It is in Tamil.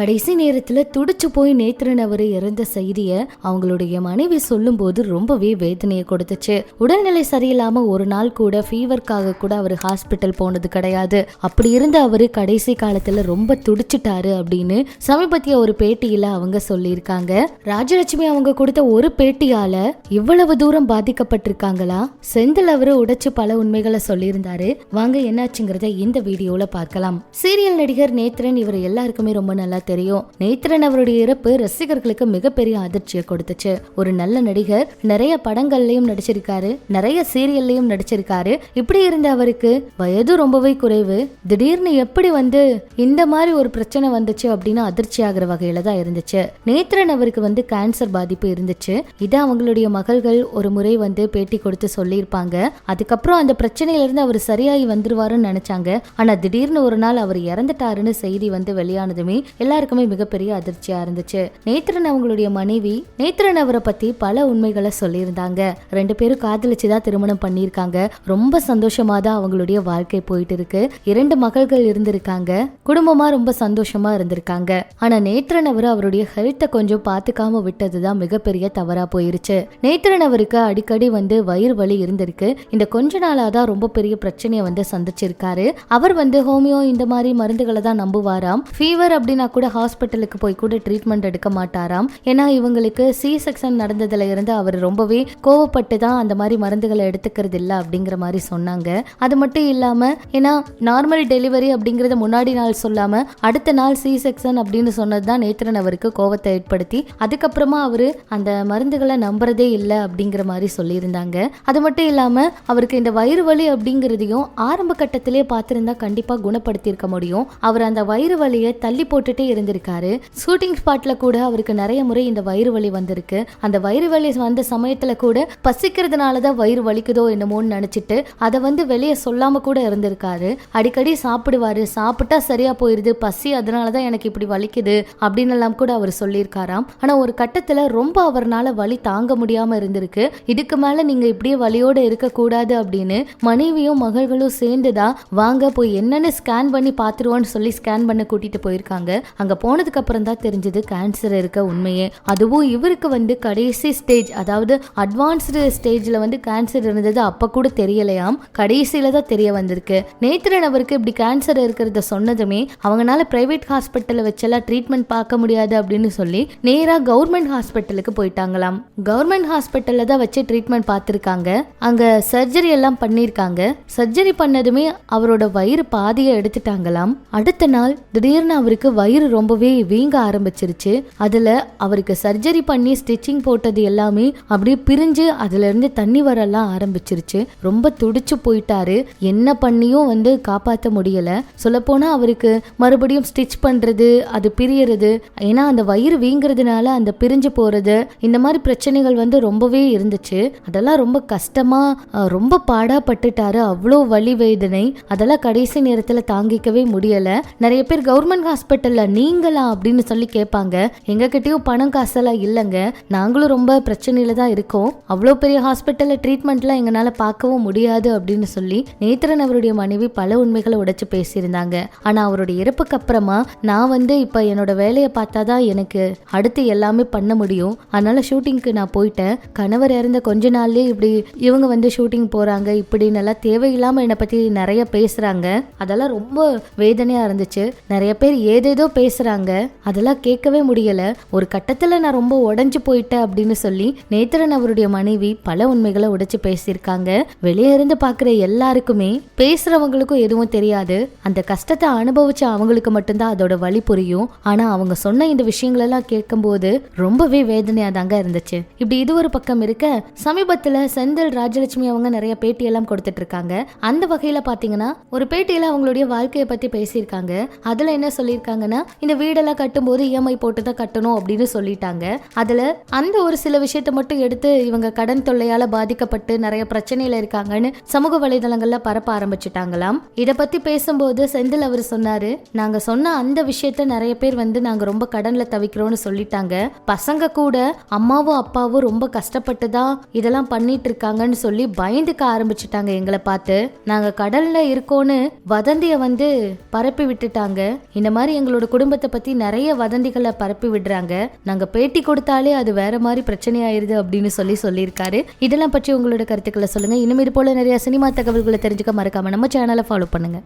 கடைசி நேரத்துல துடிச்சு போய் நேத்திரன் அவரு இறந்த செய்திய அவங்களுடைய மனைவி சொல்லும்போது ரொம்பவே வேதனையை கொடுத்துச்சு. உடல்நிலை சரியில்லாம ஒரு நாள் கூட ஃபீவர்க்காக கூட அவர் ஹாஸ்பிட்டல் போனது கிடையாது. அப்படி இருந்த அவரு கடைசி காலத்துல ரொம்ப துடிச்சிட்டாரு அப்படின்னு சமீபத்திய ஒரு பேட்டியில அவங்க சொல்லியிருக்காங்க. ராஜலட்சுமி அவங்க கொடுத்த ஒரு பேட்டியால இவ்வளவு தூரம் பாதிக்கப்பட்டிருக்காங்களா? செந்தில் அவரு உடைச்சு பல உண்மைகளை சொல்லியிருந்தாரு. வாங்க என்னாச்சுங்கிறத இந்த வீடியோல பார்க்கலாம். சீரியல் நடிகர் நேத்ரன் இவர் எல்லாருக்குமே ரொம்ப நல்ல தெரியும். நேத்ரன் அவருடைய இறப்பு ரசிகர்களுக்கு மிகப்பெரிய அதிர்ச்சியை கொடுத்துச்சு. ஒரு நல்ல நடிகர் நிறைய படங்கள்லயும் நடிச்சிருக்காரு நிறைய சீரியல்லையும் நடிச்சிருக்காரு. இப்படி இருந்த அவருக்கு வயது ரொம்பவே குறைவு. திடீர்னு எப்படி வந்து இந்த மாதிரி ஒரு பிரச்சனை வந்துச்சு அப்படின்னு அதிர்ச்சி ஆகிற வகையில தான் இருந்துச்சு. நேத்ரன் அவருக்கு வந்து கேன்சர் பாதிப்பு இருந்துச்சு. இதை அவங்களுடைய மகள்கள் ஒரு முறை வந்து பேட்டி கொடுத்து சொல்லியிருப்பாங்க. அதுக்கப்புறம் அந்த பிரச்சனையில இருந்து அவர் சரியாகி வந்துருவாருன்னு நினைச்சாங்க. ஆனா திடீர்னு ஒரு நாள் அவர் இறந்துட்டாருன்னு செய்தி வந்து வெளியானதுமே எல்லாருக்குமே மிகப்பெரிய அதிர்ச்சியா இருந்துச்சு. நேத்ரன் அவங்களுடைய மனைவி நேத்ரன் அவரை பத்தி பல உண்மைகளை சொல்லியிருந்தாங்க. ரெண்டு பேரும் காதலிச்சு தான் திருமணம் பண்ணியிருக்காங்க. ரொம்ப சந்தோஷமா தான் அவங்களுடைய வாழ்க்கை போயிட்டு இருக்கு இரண்டு மகள்கள் இருந்திருக்காங்க. குடும்பமா ரொம்ப சந்தோஷமா இருந்திருக்காங்க. ஆனா நேத்ரன் அவர் அவருடைய ஹெல்த்தை கொஞ்சம் பார்த்துக்காம விட்டதுதான் மிகப்பெரிய தவறா போயிருச்சு. நேத்ரன் அவருக்கு அடிக்கடி வந்து வயிறு வலி இருந்திருக்கு. இந்த கொஞ்ச நாளா தான் ரொம்ப பெரிய பிரச்சனையை வந்து சந்திச்சிருக்காரு. அவர் வந்து ஹோமியோ இந்த மாதிரி மருந்துகளை தான் நம்புவாராம். ஃபீவர் அப்படின்னா கூட ஹாஸ்பிட்டலுக்கு போய் கூட ட்ரீட்மெண்ட் எடுக்க மாட்டாராம். ஏன்னா இவங்களுக்கு சி செக்ஷன் நடந்ததுல இருந்து அவர் ரொம்பவே கோவப்பட்டு தான் அந்த மாதிரி மருந்துகளை எடுத்துக்கிறது இல்லை அப்படிங்கிற மாதிரி சொன்னாங்க. அது மட்டும் இல்லாம ஏன்னா நார்மல் டெலிவரி அப்படிங்கறத முன்னாடி நாள் சொல்லாம அடுத்த நாள் சி செக்ஷன் அப்படின்னு சொன்னது தான் நேத்திரன் அவருக்கு கோவத்தை ஏற்படுத்தி அதுக்கப்புறமா அவரு அந்த மருந்துகளை நம்புறதே இல்லை அப்படிங்கிற மாதிரி சொல்லியிருந்தாங்க. அது மட்டும் இல்லாம அவருக்கு இந்த வயிறு வலி அப்படிங்கிறதையும் ஆரம்ப கட்டத்திலே பார்த்திருந்தா கண்டிப்பா குணப்படுத்தியிருக்க முடியும். அவர் அந்த வயிறு வலியை தள்ளி போட்டுட்டு இருந்திருக்காரு. ஷூட்டிங் ஸ்பாட்ல கூட அவருக்கு நிறைய முறை இந்த வயிறு வலி வந்திருக்கு. அந்த வயிறு வலி வந்த சமயத்துல கூட பசிக்கிறதுனால தான் வயிறு வலிக்குதோ என்னமோன்னு நினைச்சிட்டு அதை வந்து வெளியே சொல்லாம கூட இருந்திருக்காரு. அடிக்கடி சாப்பிடுவாரு. சாப்பிட்டா சரியா போயிருது. பசி அதனாலதான் எனக்கு இப்படி வலிக்குது அப்படின்னு எல்லாம் கூட அவர் சொல்லியிருக்காராம். ஆனா ஒரு கட்டத்துல ரொம்ப அவர்னால வலி தாங்க முடியாம இருந்திருக்கு. இதுக்கு மேல நீங்க இப்படியே வலியோட இருக்கக்கூடாது அப்படின்னு மனைவியும் மகள்களும் சேர்ந்துதான் வாங்க போய் என்னன்னு ஸ்கேன் பண்ணி பார்த்துருவோன்னு சொல்லி ஸ்கேன் பண்ண கூட்டிட்டு போயிருக்காங்க. அங்கே போனதுக்கு அப்புறம் தான் தெரிஞ்சது கேன்சர் இருக்க உண்மையே. அதுவும் இவருக்கு வந்து கடைசி ஸ்டேஜ் அதாவது அட்வான்ஸ்டு ஸ்டேஜில் வந்து கேன்சர் இருந்தது அப்போ கூட தெரியலையாம். கடைசியில தான் தெரிய வந்திருக்கு. நேத்திரன் அவருக்கு இப்படி கேன்சர் இருக்கிறத சொன்னதுமே அவங்களால பிரைவேட் ஹாஸ்பிட்டலில் வச்செல்லாம் ட்ரீட்மெண்ட் பார்க்க முடியாது அப்படின்னு சொல்லி நேராக கவர்மெண்ட் ஹாஸ்பிட்டலுக்கு போயிட்டாங்களாம். கவர்மெண்ட் ஹாஸ்பிட்டலில் தான் வச்சு ட்ரீட்மெண்ட் பார்த்துருக்காங்க. அங்கே சர்ஜரி எல்லாம் பண்ணியிருக்காங்க. சர்ஜரி பண்ணதுமே அவரோட வயிறு பாதியை எடுத்துட்டாங்களாம். அடுத்த நாள் திடீர்னு அவருக்கு வயிறு வயிறு ரொம்பவே வீங்க ஆரம்பிச்சிருச்சு. அதுல அவருக்கு சர்ஜரி பண்ணி ஸ்டிச்சிங் போட்டது எல்லாமே அப்படியே பிரிஞ்சு அதுல இருந்து தண்ணி வரலாம் ஆரம்பிச்சிருச்சு. ரொம்ப துடிச்சு போயிட்டாரு. என்ன பண்ணியும் வந்து காப்பாற்ற முடியல. சொல்லப்போனா அவருக்கு மறுபடியும் ஸ்டிச் பண்றது அது பிரியறது. ஏன்னா அந்த வயிறு வீங்குறதுனால அந்த பிரிஞ்சு போறது இந்த மாதிரி பிரச்சனைகள் வந்து ரொம்பவே இருந்துச்சு. அதெல்லாம் ரொம்ப கஷ்டமா ரொம்ப ரொம்ப பாடாப்பட்டுட்டாரு. அவ்வளோ வலி வேதனை. அதெல்லாம் கடைசி நேரத்தில் தாங்கிக்கவே முடியல. நிறைய பேர் கவர்மெண்ட் ஹாஸ்பிட்டல்ல நீங்களா அப்படின்னு சொல்லி கேட்பாங்க. எங்ககிட்டயும் பணம் காசெல்லாம் இல்லைங்க. நாங்களும் ரொம்ப பிரச்சனையில தான் இருக்கோம். அவ்வளோ பெரிய ஹாஸ்பிட்டலில் ட்ரீட்மெண்ட்லாம் எங்களால் பார்க்கவும் முடியாது அப்படின்னு சொல்லி நேத்திரன் அவருடைய மனைவி பல உண்மைகளை உடைச்சு பேசியிருந்தாங்க. ஆனால் அவருடைய இறப்புக்கு அப்புறமா நான் வந்து இப்போ என்னோட வேலையை பார்த்தா தான் எனக்கு அடுத்து எல்லாமே பண்ண முடியும். அதனால ஷூட்டிங்க்கு நான் போயிட்டேன். கணவர் இறந்த கொஞ்ச நாள்லயே இப்படி இவங்க வந்து ஷூட்டிங் போறாங்க. இப்படின்னு எல்லாம் தேவையில்லாமல் என்னை பற்றி நிறைய பேசுகிறாங்க அதெல்லாம் ரொம்ப வேதனையாக இருந்துச்சு. நிறைய பேர் ஏதேதோ பேசுறாங்க. அதெல்லாம் கேட்கவே முடியல. ஒரு கட்டத்துல நான் ரொம்ப உடஞ்சு போயிட்டேன் அப்படின்னு சொல்லி நேத்திரன் அவருடைய மனைவி பல உண்மைகளை உடைச்சு பேசியிருக்காங்க. வெளியே இருந்து பாக்குற எல்லாருக்குமே பேசுறவங்களுக்கும் எதுவும் தெரியாது. அந்த கஷ்டத்தை அனுபவிச்ச அவங்களுக்கு மட்டும்தான் அதோட வழி புரியும். ஆனா அவங்க சொன்ன இந்த விஷயங்கள் எல்லாம் கேட்கும்போது ரொம்பவே வேதனையா தாங்க இருந்துச்சு. இப்படி இது ஒரு பக்கம் இருக்க சமீபத்துல செந்தில் ராஜலட்சுமி அவங்க நிறைய பேட்டி எல்லாம் கொடுத்துட்டு இருக்காங்க அந்த வகையில பாத்தீங்கன்னா ஒரு பேட்டியில அவங்களுடைய வாழ்க்கையை பத்தி பேசியிருக்காங்க. அதுல என்ன சொல்லியிருக்காங்கன்னா இந்த வீடெல்லாம் கட்டும்போது இஎம்ஐ போட்டு தான் கட்டணும் அப்படின்னு சொல்லிட்டாங்க. அதுல அந்த ஒரு சில விஷயத்தை மட்டும் எடுத்து இவங்க கடன் தொல்லையால் பாதிக்கப்பட்டு நிறைய பிரச்சனையில இருக்காங்கன்னு சமூக வலைதளங்களில் பரப்ப ஆரம்பிச்சிட்டாங்களாம். இதை பத்தி பேசும்போது செந்தில் அவர் சொன்னார் நாங்க சொன்ன அந்த விஷயத்த நிறைய பேர் வந்து நாங்க ரொம்ப கடனில் தவிக்கிறோம்னு சொல்லிட்டாங்க. பசங்க கூட அம்மாவும் அப்பாவும் ரொம்ப கஷ்டப்பட்டு தான் இதெல்லாம் பண்ணிட்டு இருக்காங்கன்னு சொல்லி பயந்துக்க ஆரம்பிச்சிட்டாங்க எங்களை பார்த்து. நாங்க கடலில் இருக்கோன்னு வதந்தியை வந்து பரப்பி விட்டுட்டாங்க. இந்த மாதிரி எங்களோட குடும்பத்தை பத்தி நிறைய வதந்திகளை பரப்பி விடுறாங்க. நாங்க பேட்டி கொடுத்தாலே அது வேற மாதிரி பிரச்சனை ஆயிருது அப்படின்னு சொல்லி சொல்லியிருக்காரு. இதெல்லாம் பற்றி உங்களோட கருத்துக்களை சொல்லுங்க. இனிமே போல நிறைய சினிமா தகவல்களை தெரிஞ்சுக்க மறக்காம நம்ம சேனலை ஃபாலோ பண்ணுங்க.